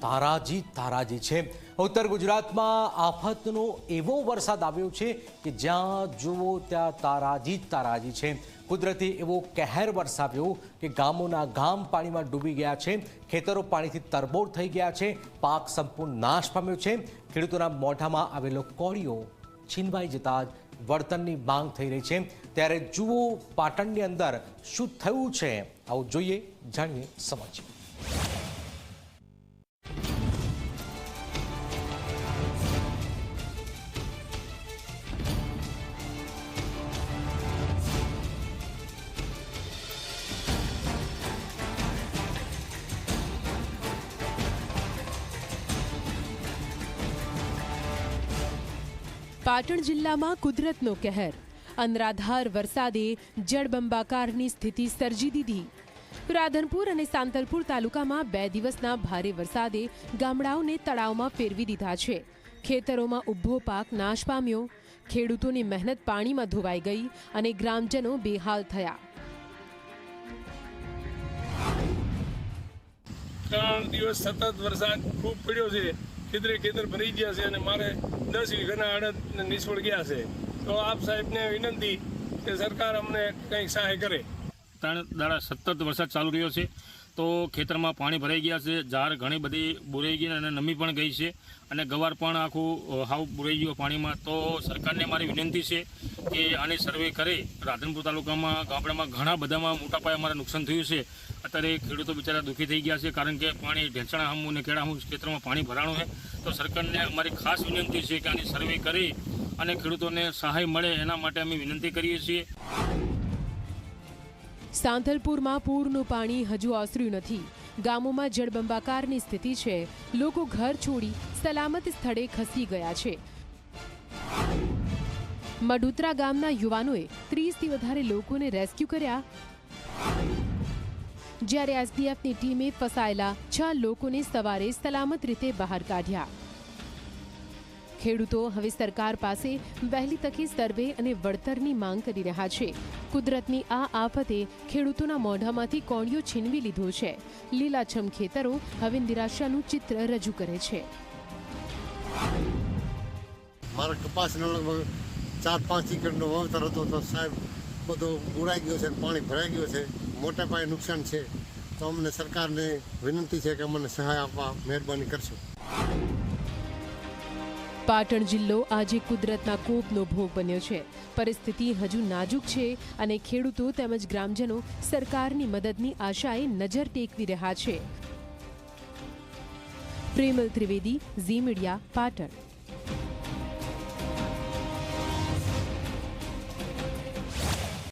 તારાજી તારાજી છે. ઉત્તર ગુજરાતમાં આફતનો એવો વરસાદ આવ્યો છે કે જ્યાં જુઓ ત્યાં તારાજી તારાજી છે. કુદરતી એવો કહેર વરસાવ્યો કે ગામોના ગામ પાણીમાં ડૂબી ગયા છે. ખેતરો પાણીથી તરબોળ થઈ ગયા છે. પાક સંપૂર્ણ નાશ પામ્યો છે. ખેડૂતોના મોઢામાં આવેલો કોળીઓ છીનવાઈ જતા જ વળતરની માંગ થઈ રહી છે. ત્યારે જુઓ પાટણની અંદર શું થયું છે? આવું જોઈએ, જાણીએ સમજીએ પાટણ જિલ્લામાં કુદરતનો કહેર. અનરાધાર વરસાદે જળબંબાકારની સ્થિતિ સર્જી દીધી. રાધનપુર અને સાંતલપુર તાલુકામાં બે દિવસના ભારે વરસાદે ગામડાઓને તળાવમાં ફેરવી દીધા છે. ખેતરોમાં ઊભો પાક નાશ પામ્યો. ખેડૂતોની મહેનત પાણીમાં ધોવાઈ ગઈ અને ગ્રામજનો બેહાલ થયા. ત્રણ દિવસ સતત વરસાદ ખૂબ પડ્યો છે. ખેતરે ખેતર ભરી ગયા છે અને મારે દસ વીઘાના અડદ નિષ્ફળ ગયા છે. તો આપ સાહેબને વિનંતી કે સરકાર અમને કંઈક સહાય કરે. ત્રણ દાડા સતત વરસાદ ચાલુ રહ્યો છે. તો ખેતરમાં પાણી ભરાઈ ગયા છે ઝાડ ઘણી બધી બુરાઈ ગઈ અને નમી પણ ગઈ છે અને ગવાર પણ આખું હાવ બોરાઈ ગયો પાણીમાં. તો સરકારને મારી વિનંતી છે કે આને સર્વે કરે. રાધનપુર તાલુકામાં, ગામડામાં ઘણા બધામાં મોટા પાયે અમારે નુકસાન થયું છે. અત્યારે ખેડૂતો બિચારા દુઃખી થઈ ગયા છે કારણ કે પાણી ઢેંચણા હમું અને કેળા હમું ખેતરમાં પાણી ભરાણું છે. તો સરકારને અમારી ખાસ વિનંતી છે કે આની સર્વે કરી અને ખેડૂતોને સહાય મળે એના માટે અમે વિનંતી કરીએ છીએ. સાંતલપુરમાં પૂરનું પાણી હજુ ઓસર્યું નથી. ગામોમાં જળબંબાકારની સ્થિતિ છે. લોકો ઘર છોડી સલામત સ્થળે ખસી ગયા છે. મડુતરા ગામના યુવાનોએ ત્રીસથી વધારે લોકોને રેસ્ક્યુ કર્યા. જ્યારે એસડીએફની ટીમે ફસાયેલા છ લોકોને સવારે સલામત રીતે બહાર કાઢ્યા. ખેડૂતો હવે સરકાર પાસે વહેલી તકે સર્વે અને વળતરની માંગ કરી રહ્યા છે. કુદરતની આ આફતે ખેડૂતોના મોઢામાંથી કોળિયો છીનવી લીધો છે. લીલાછમ ખેતરો હવે નિરાશાનું ચિત્ર રજૂ કરે છે. મારા કપાસનો લગભગ ચાર પાંચ એકરનો વાવતર હતો તો સાહેબ બધો બુરાઈ ગયો છે પાણી ભરાઈ ગયું છે. મોટા પાયે નુકસાન છે. તો અમને સરકારને વિનંતી છે કે અમને સહાય આપવા મહેરબાની કરશો. પાટણ જિલ્લો આજે કુદરતના કોપનો ભોગ બન્યો છે. પરિસ્થિતિ હજુ નાજુક છે અને ખેડૂતો તેમજ ગ્રામજનો સરકારની મદદની આશાએ નજર ટેકવી રહ્યા છે. પ્રેમલ ત્રિવેદી, ઝી મીડિયા, પાટણ.